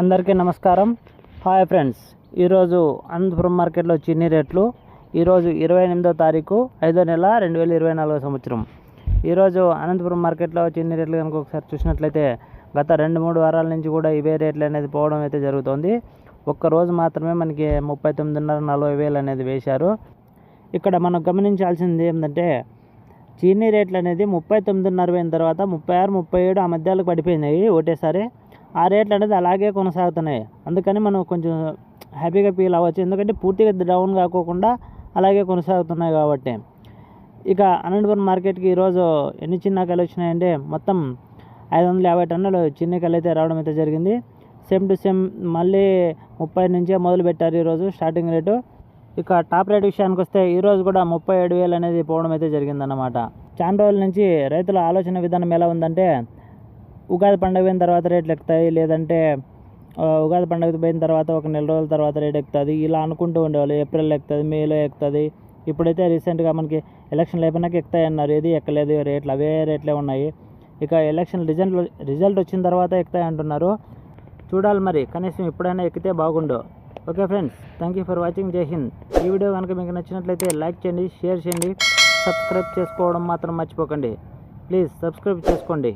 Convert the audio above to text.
అందరికీ నమస్కారం. Hi friends ఈరోజు అనంతపురం మార్కెట్లో చిన్ని రేట్లు. ఈరోజు ఇరవై ఎనిమిదో తారీఖు ఐదో నెల రెండు వేల ఇరవై నాలుగో సంవత్సరం. ఈరోజు అనంతపురం మార్కెట్లో చిన్ని రేట్లు కనుక ఒకసారి చూసినట్లయితే గత రెండు మూడు వారాల నుంచి కూడా ఇవే రేట్లు అనేది పోవడం అయితే జరుగుతుంది. ఒక్క రోజు మాత్రమే మనకి ముప్పై తొమ్మిదిన్నర నలభై వేలు అనేది వేశారు. ఇక్కడ మనం గమనించాల్సింది ఏంటంటే చీనీ రేట్లు అనేది ముప్పై తొమ్మిదిన్నర అయిన తర్వాత ముప్పై ఆరు ముప్పై ఏడు ఆ మధ్యాలకు పడిపోయినాయి ఒకటేసారి ఆ రేట్లు అనేది అలాగే కొనసాగుతున్నాయి. అందుకని మనం కొంచెం హ్యాపీగా ఫీల్ అవ్వచ్చు. ఎందుకంటే పూర్తిగా డౌన్ కాకోకుండా అలాగే కొనసాగుతున్నాయి కాబట్టి. ఇక అనంతపురం మార్కెట్కి ఈరోజు ఎన్ని చిన్నకాయలు వచ్చినాయంటే మొత్తం ఐదు వందల యాభై టన్నులు చిన్నకాయలు అయితే రావడం అయితే జరిగింది. సేమ్ టు సేమ్ మళ్ళీ ముప్పై నుంచే మొదలు పెట్టారు ఈరోజు స్టార్టింగ్ రేటు. ఇక టాప్ రేట్ విషయానికి వస్తే ఈరోజు కూడా ముప్పై ఏడు వేలు అనేది పోవడం అయితే జరిగిందన్నమాట. చాలా రోజుల నుంచి రైతుల ఆలోచన విధానం ఎలా ఉందంటే ఉగాది పండుగ పోయిన తర్వాత రేట్లు ఎక్కుతాయి లేదంటే ఉగాది పండుగ పోయిన తర్వాత ఒక నెల రోజుల తర్వాత రేట్ ఎక్కుతుంది. ఇలా అనుకుంటూ ఉండేవాళ్ళు. ఏప్రిల్ ఎక్కుతుంది మేలో ఎక్కుతుంది. ఇప్పుడైతే రీసెంట్గా మనకి ఎలక్షన్లు అయిపోయినాక ఎక్కుతాయి అన్నారు ఏది ఎక్కలేదు రేట్లు అవే రేట్లే ఉన్నాయి. ఇక ఎలక్షన్ రిజల్ట్ రిజల్ట్ వచ్చిన తర్వాత ఎక్కుతాయి అంటున్నారు. చూడాలి మరి. కనీసం ఎప్పుడైనా ఎక్కితే బాగుండు. Okay friends thank you for watching. జై హింద్. ఈ వీడియో కనుక మీకు నచ్చినట్లయితే లైక్ చేయండి షేర్ చేయండి. సబ్స్క్రైబ్ చేసుకోవడం మాత్రం మర్చిపోకండి. ప్లీజ్ సబ్స్క్రైబ్ చేసుకోండి.